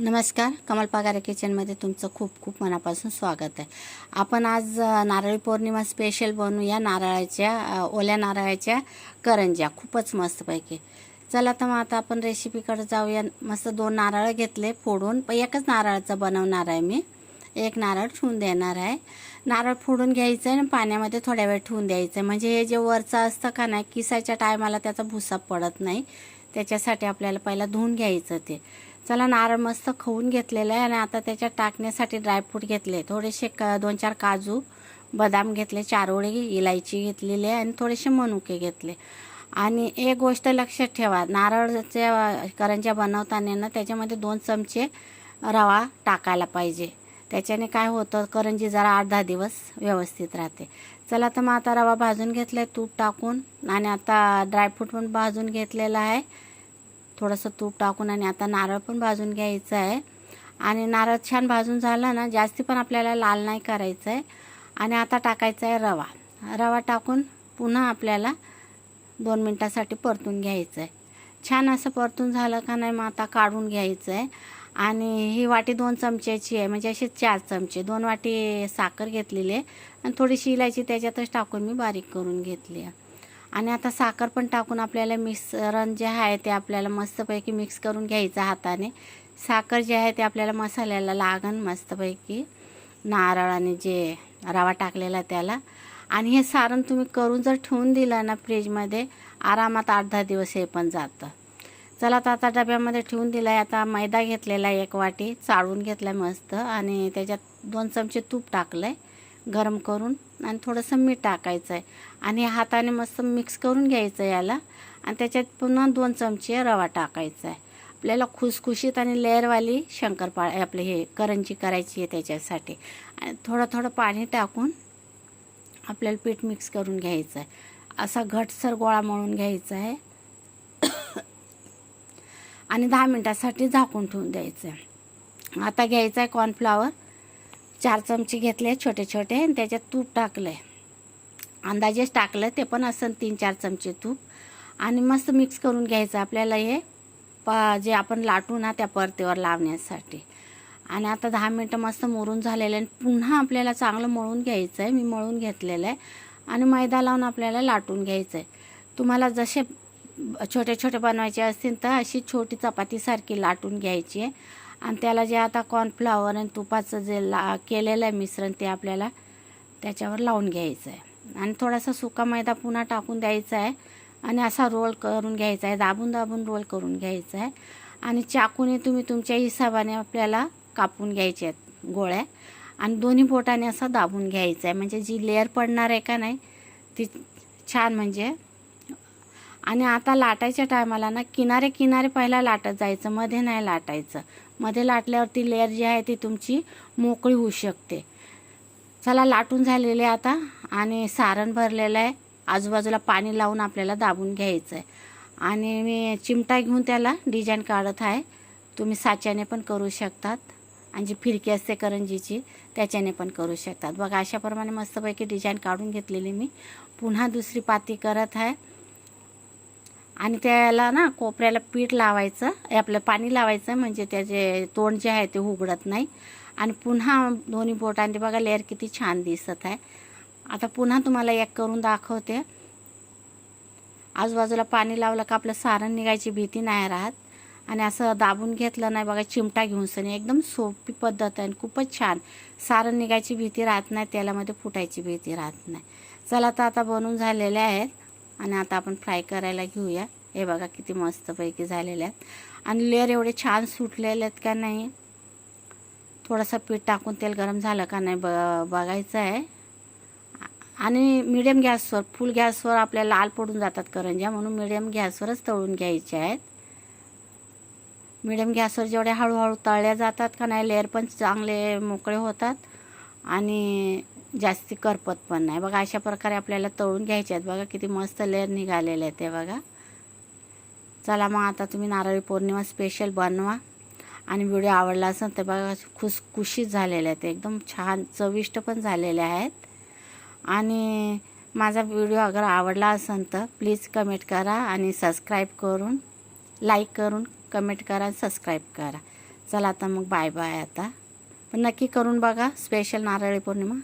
नमस्कार कमल पगारे किचनमध्ये तुमचं खूप खूप मनापासून स्वागत आहे. आपण आज नारळी पौर्णिमा स्पेशल बनवूया नारळाच्या ओल्या नारळाच्या करंज्या. खूपच मस्तपैकी. चला तर मग आता आपण रेसिपीकडे जाऊया. मस्त दोन नारळ घेतले फोडून. एकच नारळाचं बनवणार आहे मी. एक नारळ ठेवून देणार आहे. नारळ फोडून घ्यायचं आहे आणि पाण्यामध्ये थोड्या वेळ ठेवून द्यायचं आहे म्हणजे हे जे वरचं असतं का नाही किसायच्या टायमाला त्याचा भुसा पडत नाही. त्याच्यासाठी आपल्याला पहिला धुवून घ्यायचं ते. चला नारळ मस्त खाऊन घेतलेलं आहे आणि आता त्याच्यात टाकण्यासाठी ड्रायफ्रूट घेतले. थोडेसे क दोन चार काजू बदाम घेतले चारोळी इलायची घेतलेली आहे आणि थोडेसे मनुके घेतले. आणि एक गोष्ट लक्षात ठेवा नारळच्या करंज्या बनवताना ना त्याच्यामध्ये दोन चमचे रवा टाकायला पाहिजे. त्याच्याने काय होतं करंजी जरा आठ दहा दिवस व्यवस्थित राहते. चला तर मग आता रवा भाजून घेतला आहे तूप टाकून. आणि आता ड्रायफ्रूट पण भाजून घेतलेला आहे. थोडंसं तूप टाकून आणि आता नारळ पण भाजून घ्यायचं आहे. आणि नारळ छान भाजून झाला ना जास्ती पण आपल्याला लाल नाही करायचं आहे. आणि आता टाकायचा आहे रवा. रवा टाकून पुन्हा आपल्याला दोन मिनटासाठी परतून घ्यायचं आहे. छान असं परतून झालं का नाही मग आता काढून घ्यायचं आहे. आणि ही वाटी दोन चमच्याची आहे म्हणजे असे चार चमचे. दोन वाटी साखर घेतलेली आहे. आणि थोडीशी इलायची त्याच्यातच टाकून मी बारीक करून घेतली आहे. आणि आता साखर पण टाकून आपल्याला मिश्रण जे आहे ते आपल्याला मस्तपैकी मिक्स करून घ्यायचं हाताने. साखर जे आहे ते आपल्याला मसाल्याला लागन मस्तपैकी. नारळ आणि जे रवा टाकलेला त्याला. आणि हे सारण तुम्ही करून जर ठेवून दिलं ना फ्रीजमध्ये आरामात आठ दहा दिवस हे पण जातं. चला तर आता डब्यामध्ये ठेवून दिला आहे आता मैदा घेतलेला आहे एक वाटी चाळून घेतला आहे मस्त. आणि त्याच्यात दोन चमचे तूप टाकलं आहे गरम करून. आणि थोडंसं मीठ टाकायचं आहे. आणि हाताने मस्त मिक्स करून घ्यायचं याला. आणि त्याच्यात पुन्हा दोन चमचे रवा टाकायचा आहे. आपल्याला खुसखुशीत आणि लेअरवाली शंकरपाळ आपले हे करंजी करायची आहे त्याच्यासाठी. आणि थोडं थोडं पाणी टाकून आपल्याला पीठ मिक्स करून घ्यायचं आहे. असा घटसर गोळा मळून घ्यायचा आहे. आणि दहा मिनटासाठी झाकून ठेवून द्यायचं आहे. आता घ्यायचं आहे कॉर्नफ्लावर चार चमचे घेतले छोटे छोटे आणि त्याच्यात तूप टाकलं आहे अंदाजेच टाकलं ते पण असं तीन चार चमचे तूप. आणि मस्त मिक्स करून घ्यायचं आपल्याला हे प जे आपण लाटू ना त्या परतेवर लावण्यासाठी. आणि आता दहा मिनटं मस्त मोरून झालेलं आहे. आणि पुन्हा आपल्याला चांगलं मळून घ्यायचं आहे मी मळून घेतलेलं आहे. आणि मैदा लावून आपल्याला लाटून घ्यायचं आहे तुम्हाला जसे छोटे छोटे बनवायचे असतील तर अशी छोटी चपातीसारखी लाटून घ्यायची आहे. आणि त्याला जे आता कॉर्नफ्लावर आणि तुपाचं जे ला केलेलं आहे मिश्रण ते आपल्याला त्याच्यावर लावून घ्यायचं आहे. आणि थोडासा सुका मैदा पुन्हा टाकून द्यायचा आहे. आणि असा रोल करून घ्यायचा आहे. दाबून दाबून रोल करून घ्यायचा आहे. आणि चाकूने तुम्ही तुमच्या हिसाबाने आपल्याला कापून घ्यायचे आहेत गोळ्या. आणि दोन्ही बोटाने असा दाबून घ्यायचं आहे. म्हणजे जी लेअर पडणार आहे का नाही ती छान म्हणजे आणि आता लाटायच्या टायमाला ना किनारे किनारे पहिला लाटत जायचं मध्ये नाही लाटायचं. मध्ये लाटल्यावरती लेअर जी आहे ती तुमची मोकळी होऊ शकते. चला लाटून झालेले आता आणि सारण भरलेलं आहे. आजूबाजूला पाणी लावून आपल्याला दाबून घ्यायचं आहे आणि मी चिमटा घेऊन त्याला डिझाईन काढत आहे. तुम्ही साच्याने पण करू शकतात. आणि जी फिरकी असते करंजीची त्याच्याने पण करू शकतात. बघा अशाप्रमाणे मस्तपैकी डिझाईन काढून घेतलेली मी. पुन्हा दुसरी पाती करत आहे. आणि त्याला ना कोपऱ्याला पीठ लावायचं आपलं पाणी लावायचं म्हणजे त्याचे तोंड जे आहे ते उघडत नाही. आणि पुन्हा दोन्ही बोटांनी बघा लेअर किती छान दिसत आहे. आता पुन्हा तुम्हाला एक करून दाखवते. आजूबाजूला पाणी लावलं का आपलं सारण निघायची भीती नाही राहत. आणि असं दाबून घेतलं नाही बघा चिमटा घेऊन सनी. एकदम सोपी पद्धत आहे आणि खूपच छान. सारण निघायची भीती राहत नाही तेलामध्ये फुटायची भीती राहत नाही. चला तर आता बनून झालेले आहेत. आणि आता आपण फ्राय करायला घेऊया. हे बघा किती मस्तपैकी झालेले आहेत. आणि लेअर एवढे छान सुटलेले आहेत का नाही? थोडंसं पीठ टाकून तेल गरम झालं का नाही ब बघायचं आहे. आणि मिडियम गॅसवर फुल गॅसवर आपल्या लाल पडून जातात करंज्या म्हणून मिडियम गॅसवरच तळून घ्यायच्या आहेत. मिडियम गॅसवर जेवढ्या हळूहळू तळल्या जातात का नाही लेअर पण चांगले मोकळे होतात. आणि जास्ती करपत पण नाही. बघा अशा प्रकारे आपल्याला तळून घ्यायचे आहेत. बघा किती मस्त लेअर निघालेले आहेत ते बघा. चला मग आता तुम्ही नारळी पौर्णिमा स्पेशल बनवा. आणि व्हिडिओ आवडला असेल तर बघा खुसखुशीत झालेले आहेत. एकदम छान चविष्ट पण झालेले आहेत. आणि माझा व्हिडिओ अगर आवडला असेल तर प्लीज कमेंट करा आणि सबस्क्राईब करून लाईक करून कमेंट करा सबस्क्राईब करा. चला आता मग बाय बाय आता. पण नक्की करून बघा स्पेशल नारळी पौर्णिमा.